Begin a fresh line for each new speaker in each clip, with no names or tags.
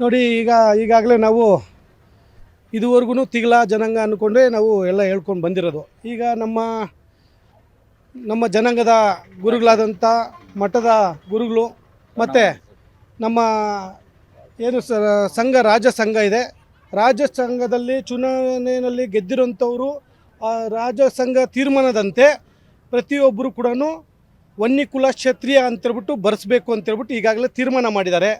ನೋಡಿ, ಈಗ, ಈಗಾಗಲೇ ನಾವು ಇದುವರೆಗೂ ತಿಗ್ಲ ಜನಾಂಗ ಅಂದ್ಕೊಂಡೇ ನಾವು ಎಲ್ಲ ಹೇಳ್ಕೊಂಡು ಬಂದಿರೋದು. ಈಗ ನಮ್ಮ ನಮ್ಮ ಜನಾಂಗದ ಗುರುಗಳಾದಂಥ ಮಠದ ಗುರುಗಳು ಮತ್ತು ನಮ್ಮ ಏನು ಸಂಘ, ರಾಜ ಸಂಘ ಇದೆ. ರಾಜ ಸಂಘದಲ್ಲಿ ಚುನಾವಣೆಯಲ್ಲಿ ಗೆದ್ದಿರೋಂಥವರು ರಾಜ ಸಂಘ ತೀರ್ಮಾನದಂತೆ ಪ್ರತಿಯೊಬ್ಬರು ಕೂಡ ವನ್ನಿ ಕುಲ ಕ್ಷತ್ರಿಯ ಅಂತೇಳ್ಬಿಟ್ಟು ಬರೆಸ್ಬೇಕು ಅಂತೇಳ್ಬಿಟ್ಟು ಈಗಾಗಲೇ ತೀರ್ಮಾನ ಮಾಡಿದ್ದಾರೆ.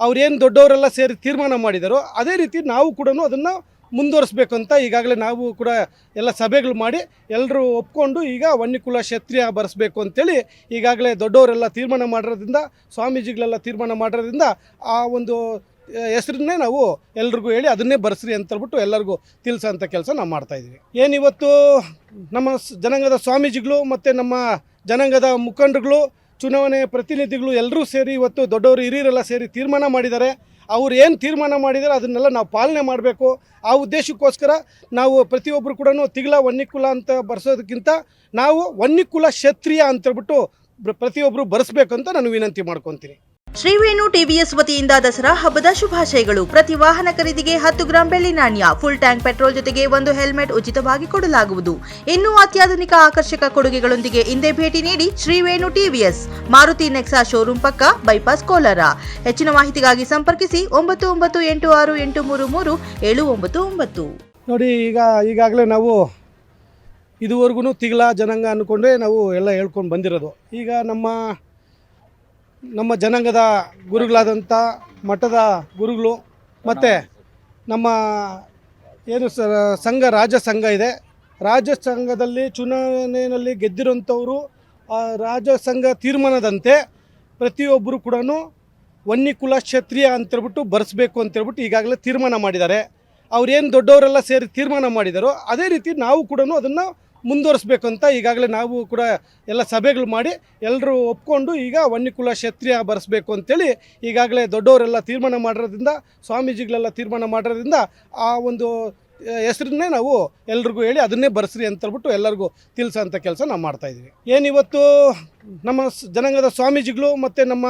ಅವ್ರೇನು ದೊಡ್ಡವರೆಲ್ಲ ಸೇರಿ ತೀರ್ಮಾನ ಮಾಡಿದಾರೋ ಅದೇ ರೀತಿ ನಾವು ಕೂಡ ಅದನ್ನು ಮುಂದುವರಿಸ್ಬೇಕು ಅಂತ ಈಗಾಗಲೇ ನಾವು ಕೂಡ ಎಲ್ಲ ಸಭೆಗಳು ಮಾಡಿ ಎಲ್ಲರೂ ಒಪ್ಕೊಂಡು ಈಗ ವನ್ಯಕುಲ ಕ್ಷತ್ರಿಯ ಬರೆಸ್ಬೇಕು ಅಂತೇಳಿ ಈಗಾಗಲೇ ದೊಡ್ಡವರೆಲ್ಲ ತೀರ್ಮಾನ ಮಾಡಿರೋದ್ರಿಂದ, ಸ್ವಾಮೀಜಿಗಳೆಲ್ಲ ತೀರ್ಮಾನ ಮಾಡಿರೋದ್ರಿಂದ ಆ ಒಂದು ಹೆಸರನ್ನೇ ನಾವು ಎಲ್ರಿಗೂ ಹೇಳಿ ಅದನ್ನೇ ಬರೆಸ್ರಿ ಅಂತೇಳ್ಬಿಟ್ಟು ಎಲ್ಲರಿಗೂ ತಿಳಿಸೋಂಥ ಕೆಲಸ ನಾವು ಮಾಡ್ತಾಯಿದ್ವಿ ಏನಿವತ್ತು ನಮ್ಮ ಜನಾಂಗದ ಸ್ವಾಮೀಜಿಗಳು ಮತ್ತು ನಮ್ಮ ಜನಾಂಗದ ಮುಖಂಡರುಗಳು ಚುನಾವಣೆ ಪ್ರತಿನಿಧಿಗಳು ಎಲ್ಲರೂ ಸೇರಿ ಇವತ್ತು ದೊಡ್ಡವರು ಹಿರಿಯರೆಲ್ಲ ಸೇರಿ ತೀರ್ಮಾನ ಮಾಡಿದ್ದಾರೆ. ಅವ್ರು ಏನು ತೀರ್ಮಾನ ಮಾಡಿದ್ದಾರೆ ಅದನ್ನೆಲ್ಲ ನಾವು ಪಾಲನೆ ಮಾಡಬೇಕು. ಆ ಉದ್ದೇಶಕ್ಕೋಸ್ಕರ ನಾವು ಪ್ರತಿಯೊಬ್ಬರು ಕೂಡ ತಿಗಳ ವನ್ನಿಕುಲ ಅಂತ ಬರ್ಸೋದಕ್ಕಿಂತ ನಾವು ವನ್ಯಕುಲ ಕ್ಷತ್ರಿಯ ಅಂತೇಳ್ಬಿಟ್ಟು ಪ್ರ- ಪ್ರತಿಯೊಬ್ಬರು ಬರೆಸ್ಬೇಕು ಅಂತ ನಾನು ವಿನಂತಿ ಮಾಡ್ಕೊತೀನಿ.
ಶ್ರೀವೇಣು ಟಿವಿಎಸ್ ವತಿಯಿಂದ ದಸರಾ ಹಬ್ಬದ ಶುಭಾಶಯಗಳು. ಪ್ರತಿ ವಾಹನ ಖರೀದಿಗೆ ಹತ್ತು ಗ್ರಾಂ ಬೆಳ್ಳಿ ನಾಣ್ಯ ಫುಲ್ ಟ್ಯಾಂಕ್ ಪೆಟ್ರೋಲ್ ಜೊತೆಗೆ ಒಂದು ಹೆಲ್ಮೆಟ್ ಉಚಿತವಾಗಿ ಕೊಡಲಾಗುವುದು. ಇನ್ನೂ ಅತ್ಯಾಧುನಿಕ ಆಕರ್ಷಕ ಕೊಡುಗೆಗಳೊಂದಿಗೆ ಹಿಂದೆ ಭೇಟಿ ನೀಡಿ ಶ್ರೀವೇಣು ಟಿವಿಎಸ್. ಮಾರುತಿ ನೆಕ್ಸಾ ಶೋರೂಮ್ ಪಕ್ಕ ಬೈಪಾಸ್ ಕೋಲಾರ. ಹೆಚ್ಚಿನ ಮಾಹಿತಿಗಾಗಿ ಸಂಪರ್ಕಿಸಿ ಒಂಬತ್ತು ಒಂಬತ್ತು ಎಂಟು ಆರು ಎಂಟು ಮೂರು ಮೂರು ಏಳು ಒಂಬತ್ತು ಒಂಬತ್ತು.
ನೋಡಿ, ಈಗ, ಈಗಾಗಲೇ ನಾವು ಇದುವರೆಗೂ ತಿಗ್ಲಾ ಜನಾಂಗ ಅಂದ್ಕೊಂಡೇ ನಾವು ಎಲ್ಲ ಹೇಳ್ಕೊಂಡು ಬಂದಿರೋದು. ಈಗ ನಮ್ಮ ನಮ್ಮ ಜನಾಂಗದ ಗುರುಗಳಾದಂಥ ಮಠದ ಗುರುಗಳು ಮತ್ತು ನಮ್ಮ ಏನು ಸ, ಸಂಘ ರಾಜ ಸಂಘ ಇದೆ. ರಾಜ ಸಂಘದಲ್ಲಿ ಚುನಾವಣೆಯಲ್ಲಿ ಗೆದ್ದಿರೋಂಥವರು ರಾಜ ಸಂಘ ತೀರ್ಮಾನದಂತೆ ಪ್ರತಿಯೊಬ್ಬರು ಕೂಡ ವನ್ನಿ ಕುಲ ಕ್ಷತ್ರಿಯ ಅಂತೇಳ್ಬಿಟ್ಟು ಬರೆಸ್ಬೇಕು ಅಂತೇಳ್ಬಿಟ್ಟು ಈಗಾಗಲೇ ತೀರ್ಮಾನ ಮಾಡಿದ್ದಾರೆ. ಅವ್ರೇನು ದೊಡ್ಡವರೆಲ್ಲ ಸೇರಿ ತೀರ್ಮಾನ ಮಾಡಿದಾರೋ, ಅದೇ ರೀತಿ ನಾವು ಕೂಡ ಅದನ್ನು ಮುಂದುವರಿಸ್ಬೇಕು ಅಂತ ಈಗಾಗಲೇ ನಾವು ಕೂಡ ಎಲ್ಲ ಸಭೆಗಳು ಮಾಡಿ ಎಲ್ಲರೂ ಒಪ್ಕೊಂಡು ಈಗ ವನ್ಯಕುಲ ಕ್ಷತ್ರಿಯ ಬರೆಸ್ಬೇಕು ಅಂತೇಳಿ ಈಗಾಗಲೇ ದೊಡ್ಡವರೆಲ್ಲ ತೀರ್ಮಾನ ಮಾಡಿರೋದ್ರಿಂದ, ಸ್ವಾಮೀಜಿಗಳೆಲ್ಲ ತೀರ್ಮಾನ ಮಾಡಿರೋದ್ರಿಂದ ಆ ಒಂದು ಹೆಸರನ್ನೇ ನಾವು ಎಲ್ರಿಗೂ ಹೇಳಿ ಅದನ್ನೇ ಬರೆಸ್ರಿ ಅಂತೇಳ್ಬಿಟ್ಟು ಎಲ್ಲರಿಗೂ ತಿಳಿಸೋಂಥ ಕೆಲಸ ನಾವು ಮಾಡ್ತಾಯಿದ್ವಿ ಏನಿವತ್ತು ನಮ್ಮ ಜನಾಂಗದ ಸ್ವಾಮೀಜಿಗಳು ಮತ್ತು ನಮ್ಮ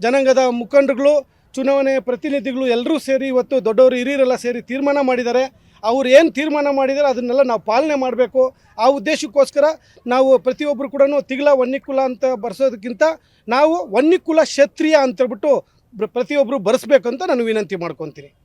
ಜನಾಂಗದ ಮುಖಂಡರುಗಳು ಚುನಾವಣೆ ಪ್ರತಿನಿಧಿಗಳು ಎಲ್ಲರೂ ಸೇರಿ ಇವತ್ತು ದೊಡ್ಡವರು ಹಿರಿಯರೆಲ್ಲ ಸೇರಿ ತೀರ್ಮಾನ ಮಾಡಿದ್ದಾರೆ. ಅವ್ರು ಏನು ತೀರ್ಮಾನ ಮಾಡಿದ್ದಾರೆ ಅದನ್ನೆಲ್ಲ ನಾವು ಪಾಲನೆ ಮಾಡಬೇಕು. ಆ ಉದ್ದೇಶಕ್ಕೋಸ್ಕರ ನಾವು ಪ್ರತಿಯೊಬ್ಬರು ಕೂಡ ತಿಗ್ಲ ವನ್ಯಕುಲ ಅಂತ ಬರೆಸೋದಕ್ಕಿಂತ ನಾವು ವನ್ಯಕುಲ ಕ್ಷತ್ರಿಯ ಅಂತೇಳ್ಬಿಟ್ಟು ಪ್ರ- ಪ್ರತಿಯೊಬ್ಬರು ಬರೆಸ್ಬೇಕಂತ ನಾನು ವಿನಂತಿ ಮಾಡ್ಕೊತೀನಿ.